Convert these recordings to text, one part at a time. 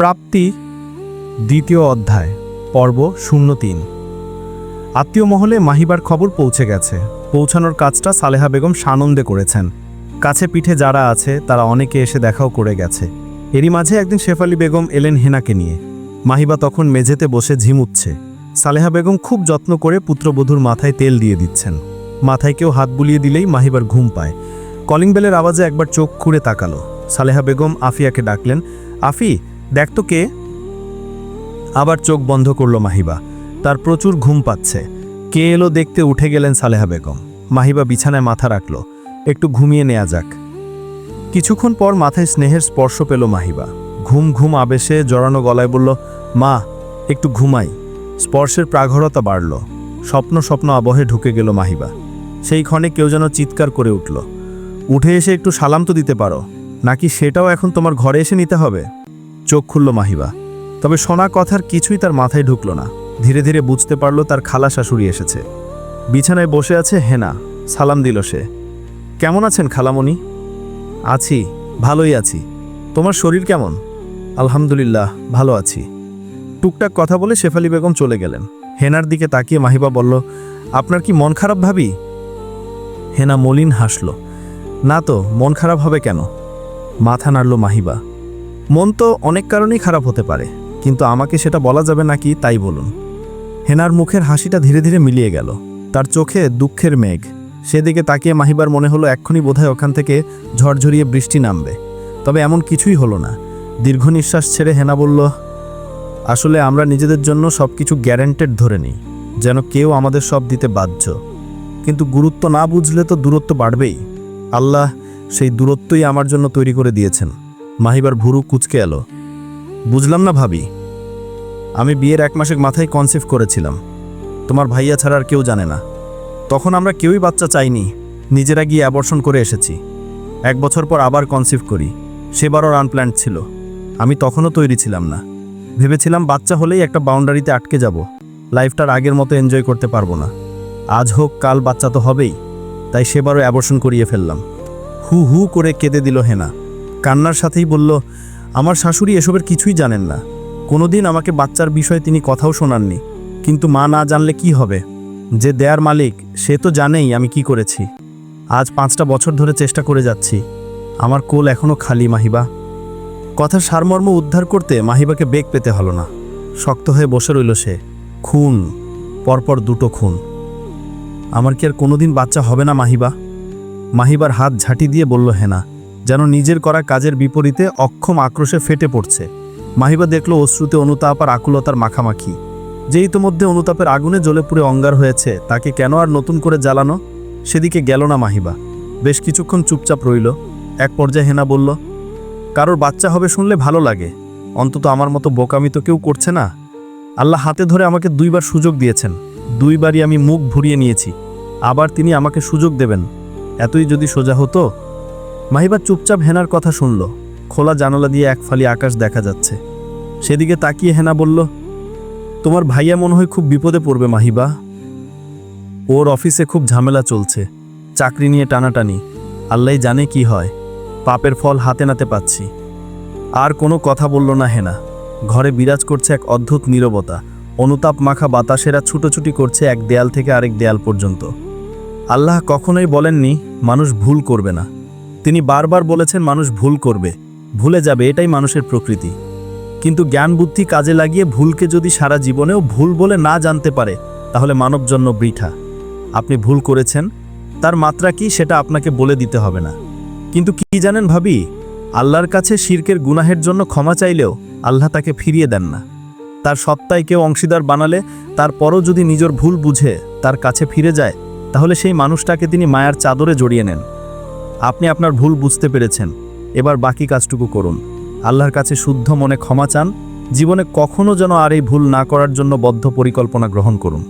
প্রাপ্তি, দ্বিতীয় অধ্যায়, পর্ব শূন্য তিন আত্মীয় মহলে মাহিবার খবর পৌঁছে গেছে। পৌঁছানোর কাজটা সালেহা বেগম সানন্দে করেছেন। কাছে পিঠে যারা আছে, তারা অনেকে এসে দেখাও করে গেছে। এরই মাঝে একদিন শেফালি বেগম এলেন হেনাকে নিয়ে। মাহিবা তখন মেঝেতে বসে ঝিমুচ্ছে সালেহা বেগম খুব যত্ন করে পুত্রবধূর মাথায় তেল দিয়ে দিচ্ছেন। মাথায় কেউ হাত বুলিয়ে দিলেই মাহিবার ঘুম পায়। কলিং বেলের আওয়াজে একবার চোখ খুঁড়ে তাকালো। সালেহা বেগম আফিয়াকে ডাকলেন, আফি দেখ তো কে। আবার চোখ বন্ধ করল মাহিবা। তার প্রচুর ঘুম পাচ্ছে। কে এলো দেখতে উঠে গেলেন সালেহা বেগম। মাহিবা বিছানায় মাথা রাখল। একটু ঘুমিয়ে নেওয়া যাক। কিছুক্ষণ পর মাথায় স্নেহের স্পর্শ পেল মাহিবা। ঘুম ঘুম আবেশে জড়ানো গলায় বলল, মা, একটু ঘুমাই। স্পর্শের প্রাঘরতা বাড়ল। স্বপ্ন স্বপ্ন আবহে ঢুকে গেল মাহিবা। সেই ক্ষণে কেউ যেন চিৎকার করে উঠল। উঠে এসে একটু সালাম তো দিতে পারো। নাকি সেটাও এখন তোমার ঘরে এসে নিতে হবে? চোখ খুলল মাহিবা। তবে শোনা কথার কিছুই তার মাথায় ঢুকল না। ধীরে ধীরে বুঝতে পারল তার খালা শাশুড়ি এসেছে। বিছানায় বসে আছে হেনা। সালাম দিল সে। কেমন আছেন খালামণি? আছি, ভালোই আছি। তোমার শরীর কেমন? আলহামদুলিল্লাহ, ভালো আছি। টুকটাক কথা বলে শেফালি বেগম চলে গেলেন। হেনার দিকে তাকিয়ে মাহিবা বলল, আপনার কি মন খারাপ ভাবি? হেনা মলিন হাসল, না তো, মন খারাপ হবে কেন? মাথা নাড়ল মাহিবা। মন তো অনেক কারণেই খারাপ হতে পারে, কিন্তু আমাকে সেটা বলা যাবে নাকি তাই বলুন। হেনার মুখের হাসিটা ধীরে ধীরে মিলিয়ে গেল। তার চোখে দুঃখের মেঘ। সেদিকে তাকিয়ে মাহিবার মনে হলো এক্ষুনি বোধহয় ওখান থেকে ঝড়ঝরিয়ে বৃষ্টি নামবে। তবে এমন কিছুই হলো না। দীর্ঘ নিঃশ্বাস ছেড়ে হেনা বলল, আসলে আমরা নিজেদের জন্য সব কিছু গ্যারেন্টেড ধরে নিই, যেন কেউ আমাদের সব দিতে বাধ্য। কিন্তু গুরুত্ব না বুঝলে তো দূরত্ব বাড়বেই। আল্লাহ সেই দূরত্বই আমার জন্য তৈরি করে দিয়েছেন। মাহিবার ভুরু কুচকে এলো। বুঝলাম না ভাবি, আমি বিয়ের এক মাসের মাথায় কনসেপ্ট করেছিলাম। তোমার ভাইয়া ছাড়া আর কেউ জানে না। তখন আমরা কেউই বাচ্চা চাইনি, নিজেরা গিয়ে অ্যাবর্শন করে এসেছি। এক বছর পর আবার কনসিভ করি, সেবারও আনপ্ল্যান্ড ছিল। আমি তখনও তৈরি ছিলাম না। ভেবেছিলাম বাচ্চা হলেই একটা বাউন্ডারিতে আটকে যাব। লাইফটার আগের মতো এনজয় করতে পারব না। আজ হোক, কাল বাচ্চা তো হবেই। তাই সেবারও অ্যাবর্শন করিয়ে ফেললাম। হু হু করে কেঁদে দিল হেনা। কান্নার সাথেই বলল, আমার শাশুড়ি এসবের কিছুই জানেন না। কোনোদিন আমাকে বাচ্চার বিষয়ে তিনি কথাও শোনাননি। কিন্তু মা না জানলে কি হবে? যে দেয়ার মালিক, সে তো জানেই আমি কি করেছি। আজ পাঁচটা বছর ধরে চেষ্টা করে যাচ্ছি। আমার কোল এখনও খালি, মাহিবা। কথার সারমর্ম উদ্ধার করতে মাহিবাকে বেগ পেতে হলো না। শক্ত হয়ে বসে রইল সে। খুন, পরপর দুটো খুন। আমার কি আর কোনোদিন বাচ্চা হবে না, মাহিবা? মাহিবার হাত ঝাঁটি দিয়ে বলল, হেনা যেন নিজের করা কাজের বিপরীতে অক্ষম আক্রোশে ফেটে পড়ছে। মাহিবা দেখল অশ্রুতে অনুতাপ আর আকুলতার মাখামাখি। যে ইতোমধ্যে অনুতাপের আগুনে জ্বলে পুড়ে অঙ্গার হয়েছে, তাকে কেন আর নতুন করে জ্বালানো? সেদিকে গেল না মাহিবা। বেশ কিছুক্ষণ চুপচাপ রইল। এক পর্যায়ে হেনা বলল, কারোর বাচ্চা হবে শুনলে ভালো লাগে। অন্তত আমার মতো বোকামি তো কেউ করছে না। আল্লাহ হাতে ধরে আমাকে দুইবার সুযোগ দিয়েছেন। দুইবারই আমি মুখ ভুরিয়ে নিয়েছি। আবার তিনি আমাকে সুযোগ দেবেন। এতই যদি সোজা হতো মাহিবা চুপচাপ হেনার কথা শুনল। খোলা জানালা দিয়ে এক ফালি আকাশ দেখা যাচ্ছে। সেদিকে তাকিয়ে হেনা বলল, তোমার ভাইয়া মনে হয় খুব বিপদে পড়বে মাহিবা। ওর অফিসে খুব ঝামেলা চলছে। চাকরি নিয়ে টানাটানি। আল্লাহ জানে কি হয়। পাপের ফল হাতে নাতে পাচ্ছি। আর কোনো কথা বলল না হেনা। ঘরে বিরাজ করছে এক অদ্ভুত নীরবতা। অনুতাপ মাখা বাতাসেরা ছুটোছুটি করছে এক দেয়াল থেকে আরেক দেয়াল পর্যন্ত। আল্লাহ কখনোই বলেননি, মানুষ ভুল করবে না। তিনি বারবার বলেছেন মানুষ ভুল করবে। ভুলে যাবে, এটাই মানুষের প্রকৃতি। কিন্তু জ্ঞান বুদ্ধি কাজে লাগিয়ে ভুলকে যদি সারা জীবনেও ভুল বলে না জানতে পারে, তাহলে মানব জন্য আপনি ভুল করেছেন, তার মাত্রা কি সেটা আপনাকে বলে দিতে হবে না। কিন্তু কি জানেন ভাবি? আল্লাহর কাছে শির্কের গুনাহের জন্য ক্ষমা চাইলেও আল্লাহ তাকে ফিরিয়ে দেন না। তার সত্তায় কেউ অংশীদার বানালে, তারপরও যদি নিজের ভুল বুঝে, তার কাছে ফিরে যায়, তাহলে সেই মানুষটাকে তিনি মায়ার চাদরে জড়িয়ে নেন। আপনি আপনার ভুল বুঝতে পেরেছেন। এবার বাকি কাজটুকু করুন। আল্লাহর কাছে শুদ্ধ মনে ক্ষমা চান। জীবনে কখনও যেন আর এই ভুল না করার জন্য বদ্ধ পরিকল্পনা গ্রহণ করুন।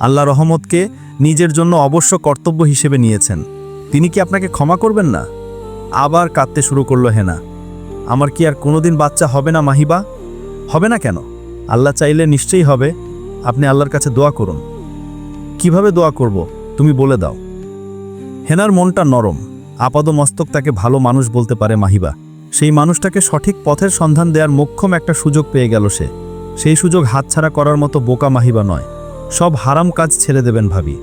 আল্লাহ রহমতকে নিজের জন্য অবশ্য কর্তব্য হিসেবে নিয়েছেন। তিনি কি আপনাকে ক্ষমা করবেন না? আবার কাঁদতে শুরু করল হেনা। আমার কি আর কোনোদিন বাচ্চা হবে না মাহিবা? হবে না কেন? আল্লাহ চাইলে নিশ্চয়ই হবে। আপনি আল্লাহর কাছে দোয়া করুন। কীভাবে দোয়া করব? তুমি বলে দাও। হেনার মনটা নরম। আপাদ মস্তক তাকে ভালো মানুষ বলতে পারে মাহিবা। সেই মানুষটাকে সঠিক পথের সন্ধান দেওয়ার মোক্ষম একটা সুযোগ পেয়ে গেল সে। সেই সুযোগ হাতছাড়া করার মতো বোকা মাহিবা নয়। সব হারাম কাজ ছেড়ে দেবেন ভাবি।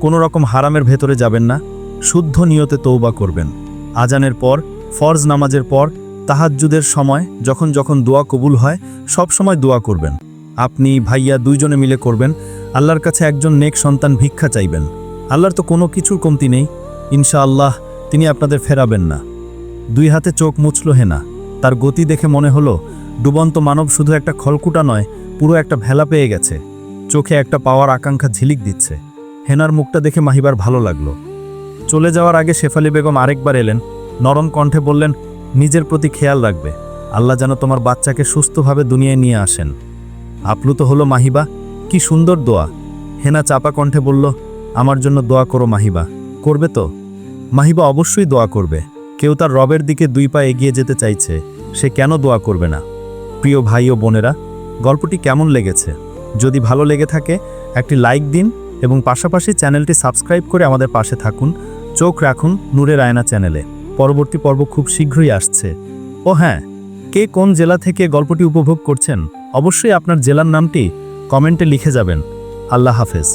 কোনো রকম হারামের ভেতরে যাবেন না। শুদ্ধ নিয়তে তৌবা করবেন। আজানের পর, ফরজ নামাজের পর, তাহাজ্জুদের সময়, যখন যখন দোয়া কবুল হয়, সব সময় দোয়া করবেন। আপনি, ভাইয়া দুইজনে মিলে করবেন। আল্লাহর কাছে একজন নেক সন্তান ভিক্ষা চাইবেন। আল্লাহর তো কোনো কিছুর কমতি নেই। ইনশাআল্লাহ তিনি আপনাদের ফেরাবেন না। দুই হাতে চোখ মুছল হেনা তার গতি দেখে মনে হলো, ডুবন্ত মানব শুধু একটা খলকুটা নয়, পুরো একটা ভেলা পেয়ে গেছে। চোখে একটা পাওয়ার আকাঙ্ক্ষা ঝিলিক দিচ্ছে। হেনার মুখটা দেখে মাহিবার ভালো লাগল। চলে যাওয়ার আগে শেফালি বেগম আরেকবার এলেন। নরম কণ্ঠে বললেন, নিজের প্রতি খেয়াল রাখবে। আল্লাহ যেন তোমার বাচ্চাকে সুস্থভাবে দুনিয়ায় নিয়ে আসেন। আপ্লুত হলো মাহিবা, কি সুন্দর দোয়া। হেনা চাপা কণ্ঠে বলল, আমার জন্য দোয়া করো মাহিবা। করবে তো? মাহিবা অবশ্যই দোয়া করবে। কেউ তার রবের দিকে দুই পা এগিয়ে যেতে চাইছে, সে কেন দোয়া করবে না? প্রিয় ভাই ও বোনেরা, গল্পটি কেমন লেগেছে? যদি ভালো লেগে থাকে, একটি লাইক দিন এবং পাশাপাশি চ্যানেলটি সাবস্ক্রাইব করে আমাদের পাশে থাকুন। চোখ রাখুন নূরের আয়না চ্যানেলে। পরবর্তী পর্ব খুব শীঘ্রই আসছে। ও হ্যাঁ কে কোন জেলা থেকে গল্পটি উপভোগ করছেন, অবশ্যই আপনার জেলার নামটি কমেন্টে লিখে যাবেন। আল্লাহ হাফেজ।